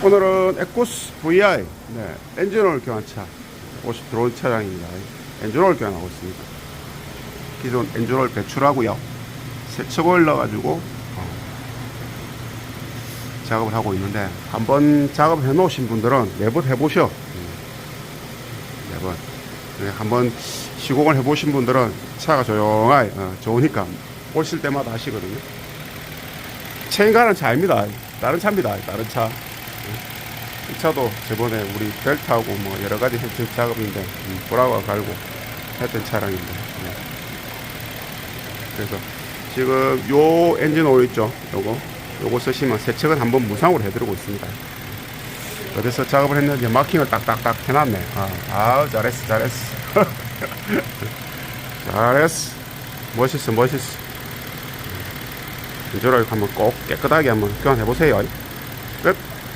오늘은 에코스 VI 네, 엔진오일 교환차 50 들어온 차량입니다. 엔진오일 교환하고 있습니다. 기존 엔진오일 배출하고요. 세척오일 넣어가지고 어, 작업을 하고 있는데 한번 작업해 놓으신 분들은 매번 해보셔. 음, 매번 네, 한번 시공을 해보신 분들은 차가 조용하게 어, 좋으니까 오실 때마다 하시거든요. 체인가는 차입니다. 다른 차입니다. 다른 차. 이 차도 저번에 우리 델타하고 뭐 여러 가지 했던 작업인데 음, 보라가 갈고 했던 차량인데 네. 그래서 지금 요 엔진 오일 있죠? 요거. 요거 쓰시면 세척은 한번 무상으로 해드리고 있습니다. 어디서 작업을 했는지 마킹을 딱딱딱 해놨네. 아, 아 잘했어 잘했어. 잘했어. 멋있어 멋있어. 이저렇게 한번 꼭 깨끗하게 한번 교환해 보세요